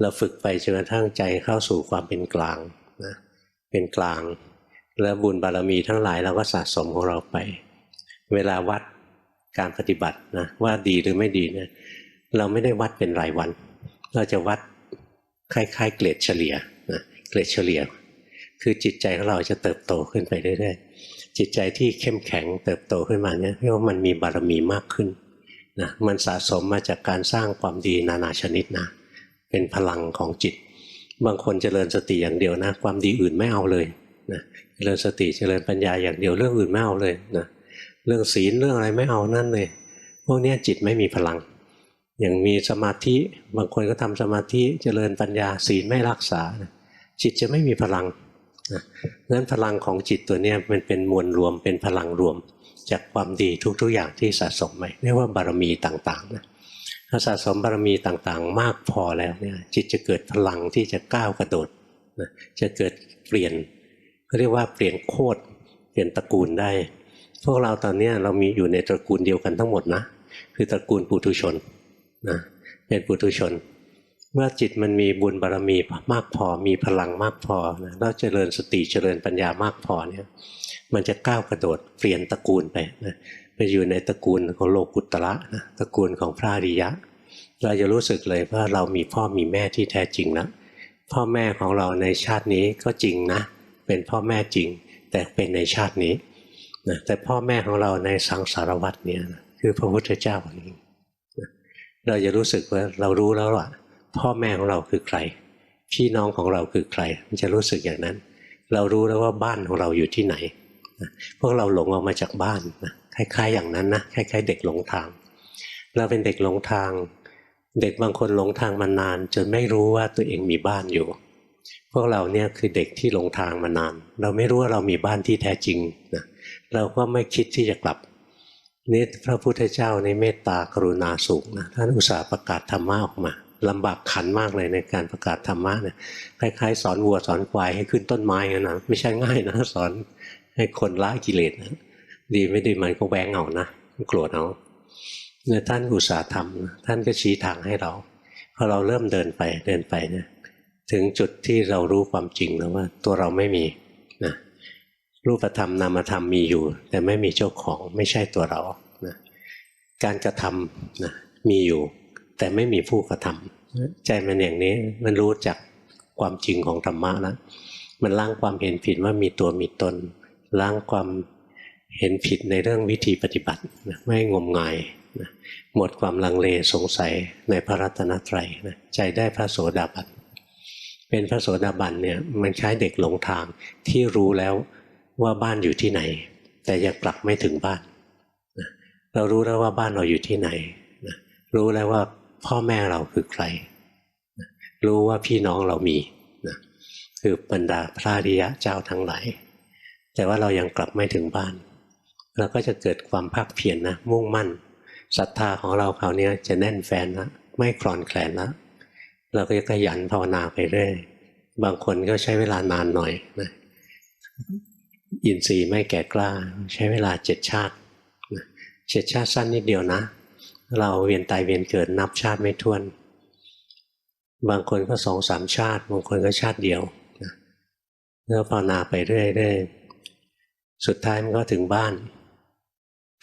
เราฝึกไปจนกระทั่งใจเข้าสู่ความเป็นกลางนะเป็นกลาง แล้วบุญบารมีทั้งหลายเราก็สะสมของเราไป เวลาวัดการปฏิบัตินะว่าดีหรือไม่ดีเนี่ยเราไม่ได้วัดเป็นรายวัน เราจะวัดคล้ายๆ เกรดเฉลี่ยนะเกรดเฉลี่ย คือจิตใจของเราจะเติบโตขึ้นไปเรื่อยๆจิตใจที่เข้มแข็งเติบโตขึ้นมาเนี่ยเรียกว่ามันมีบารมีมากขึ้นนะมันสะสมมาจากการสร้างความดีนานาชนิดนะ เป็นพลังของจิต บางคนเจริญสติอย่างเดียวนะ ความดีอื่นไม่เอาเลยนะเจริญสติเจริญปัญญาอย่างเดียวเรื่องอื่นไม่เอาเลยนะเรื่องศีลเรื่องอะไรไม่เอานั่นเลยพวกนี้จิตไม่มีพลัง อย่างมีสมาธิบางคนก็ทำสมาธิเจริญปัญญาศีลไม่รักษา จิตจะไม่มีพลังนะนั้นพลังของจิตตัวนี้มันเป็นมวลรวมเป็นพลังรวม จากความดีทุกๆอย่างที่สะสมไปเรียกว่าบารมีต่างๆนะ ถ้าสะสมบารมีต่างๆ มากพอแล้วเนี่ยจิตจะเกิดพลังที่จะก้าวกระโดดนะจะเกิดเปลี่ยนเขาเรียกว่าเปลี่ยนโคตรเปลี่ยนตระกูลได้ พวกเราตอนนี้เรามีอยู่ในตระกูลเดียวกันทั้งหมดนะ คือตระกูลปุถุชนนะเป็นปุถุชน เมื่อจิตมันมีบุญบารรมีมากพอมีพลังมากพอนะแล้วเจริญสติเจริญปัญญามากพอเนี่ยมันจะก้าวกระโดดเปลี่ยนตระกูลไปนะ ไปอยู่ในตระกูลของโลกุตระนะตระกูลของพระอริยะ เราจะรู้สึกเลยว่าเรามีพ่อมีแม่ที่แท้จริงแล้วพ่อแม่ของเราในชาตินี้ก็จริงนะ เป็นพ่อแม่จริง แต่เป็นในชาตินี้นะแต่พ่อแม่ของเราในสังสารวัตเนี่ยนะคือพระพุทธเจ้าเองนะเราจะรู้สึกว่าเรารู้แล้วว่าพ่อแม่ของเราคือใคร พี่น้องของเราคือใคร มันจะรู้สึกอย่างนั้น เรารู้แล้วว่าบ้านของเราอยู่ที่ไหนนะพวกเราหลงออกมาจากบ้านนะ คล้ายๆอย่างนั้นนะคล้ายๆ เด็กหลงทาง เราเป็นเด็กหลงทาง เด็กบางคนหลงทางมานาน จนไม่รู้ว่าตัวเองมีบ้านอยู่ พวกเราเนี่ยคือเด็กที่หลงทางมานาน เราไม่รู้ว่าเรามีบ้านที่แท้จริงนะเราก็ไม่คิดที่จะกลับนี่พระพุทธเจ้าในเมตตากรุณาสูงนะท่านอุตส่าห์ประกาศธรรมะออกมาลำบากขันมากเลยในการประกาศธรรมะเนี่ยคล้ายๆ สอนวัวสอนควายให้ขึ้นต้นไม้นะไม่ใช่ง่ายนะสอนให้คนละกิเลสนะ ดีไม่ดีมันก็แหวงเอานะโกรธเอาเนี่ยท่านอุตสาห์ทำท่านก็ชี้ทางให้เราพอเราเริ่มเดินไปเดินไปเนี่ยถึงจุดที่เรารู้ความจริงแล้วว่า ตัวเราไม่มีนะรูปธรรมนามธรรมมีอยู่ แต่ไม่มีเจ้าของไม่ใช่ตัวเรานะการกระทำนะมีอยู่ แต่ไม่มีผู้กระทำใจมันอย่างนี้มันรู้จักความจริงของธรรมะแล้วมันล้างความเห็นผิดว่ามีตัวมีตนล้างความ เห็นผิดในเรื่องวิธีปฏิบัตินะไม่งมงายนะหมดความลังเลสงสัยในพระรัตนตรัยนะใจได้พระโสดาบันเป็นพระโสดาบันเนี่ยมันใช้เด็กหลงทางที่รู้แล้วว่าบ้านอยู่ที่ไหน แต่ยังกลับไม่ถึงบ้านนะเรารู้แล้วว่าบ้านเราอยู่ที่ไหนนะรู้แล้วว่าพ่อแม่เราคือใครนะรู้ว่าพี่น้องเรามีนะคือบรรดาพระริยะเจ้าทั้งหลายแต่ว่าเรายังกลับไม่ถึงบ้าน เราก็จะเกิดความภาคเพียรนนะมุ่งมั่นศรัทธาของเราคราวนี้จะแน่นแฟนละไม่คลอนแคลนละเราก็จะขยันภาวนาไปเรื่อยบางคนก็ใช้เวลานานหน่อยนะอินทรีย์ไม่แก่กล้า ใช้เวลาเจ็ดชาติเจ็ดชาติสั้นนิดเดียวนะ เราเวียนตายเวียนเกิดนับชาติไม่ถ้วน บางคนก็สองสามชาติ บางคนก็ชาติเดียวแล้วภาวนาไปเรื่อยๆสุดท้ายมันก็ถึงบ้าน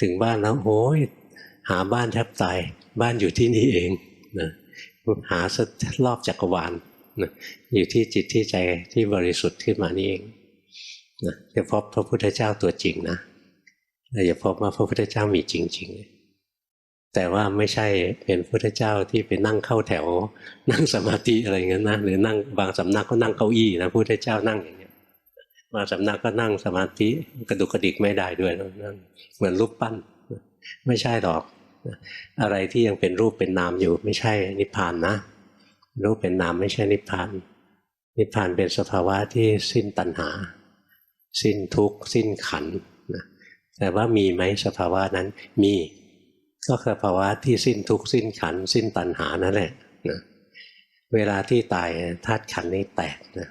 ถึงบ้านแล้วโอ้ยหาบ้านแทบตายบ้านอยู่ที่นี่เองนะหาสรอบจักรวาลนะอยู่ที่จิตที่ใจที่บริสุทธิ์ขึ้นมานี่เองนะจะพบพระพุทธเจ้าตัวจริงนะเราจะพบว่าพระพุทธเจ้ามีจริง ๆ แต่ว่าไม่ใช่เป็นพุทธเจ้าที่ไปนั่งเข้าแถว นั่งสมาธิอะไรเงี้ยนะหรือนั่งบางสำนักก็นั่งเก้าอี้นะพุทธเจ้านั่งอย่างเงี้ มาสำนักก็นั่งสมาธิกระดุกกระดิกไม่ได้ด้วยนั่งเหมือนรูปปั้น ไม่ใช่หรอก อะไรที่ยังเป็นรูปเป็นนามอยู่ ไม่ใช่นิพพานนะรูปเป็นนามไม่ใช่นิพพาน นิพพานเป็นสภาวะที่สิ้นตัณหา สิ้นทุกข์ สิ้นขันนะแต่ว่ามีไหมสภาวะนั้นมีก็คือภาวะที่สิ้นทุกข์สิ้นขัน สิ้นตัณหานั่นแหละนะเวลาที่ตายธาตุขันนี้แตกนะ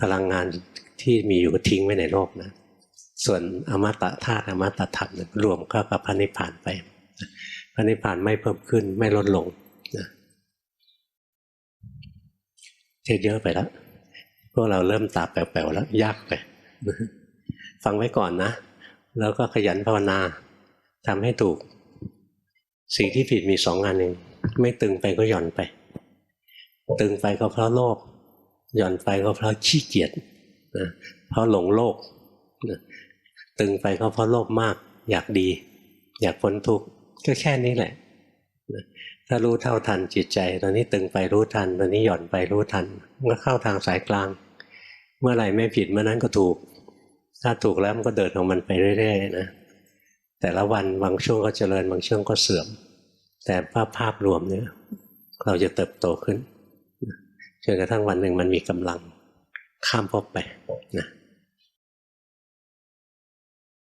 พลังงาน ที่มีอยู่ทิ้งไว้ในโลกนะ ส่วนอมตะธาตุอมตะธรรมรวมก็กับพระนิพพานไปพระนิพพานไม่เพิ่มขึ้นไม่ลดลงนะเทศเยอะไปแล้วพวกเราเริ่มตาแป๋วๆแล้วยากไปฟังไว้ก่อนนะ แล้วก็ขยันภาวนาทำให้ถูก สิ่งที่ผิดมีสองงานเองไม่ตึงไปก็หย่อนไป ตึงไปก็เพราะโลภหย่อนไปก็เพราะขี้เกียจ นะเพราะหลงโลกนะตึงไปก็เพราะโลภมาก อยากดี อยากพ้นทุกข์ก็แค่นี้แหละนะถ้ารู้เท่าทันจิตใจ ตอนนี้ตึงไปรู้ทัน ตอนนี้หย่อนไปรู้ทันมันก็เข้าทางสายกลาง เมื่อไหร่ไม่ผิดเมื่อนั้นก็ถูก ถ้าถูกแล้วมันก็เดินของมันไปเรื่อยๆนะแต่ละวันบางช่วงก็เจริญบางช่วงก็เสื่อม แต่ภาพภาพรวมเนี่ยเราจะเติบโตขึ้นจนกระทั่งวันหนึ่งมันมีกำลัง ข้ามภพไปนะ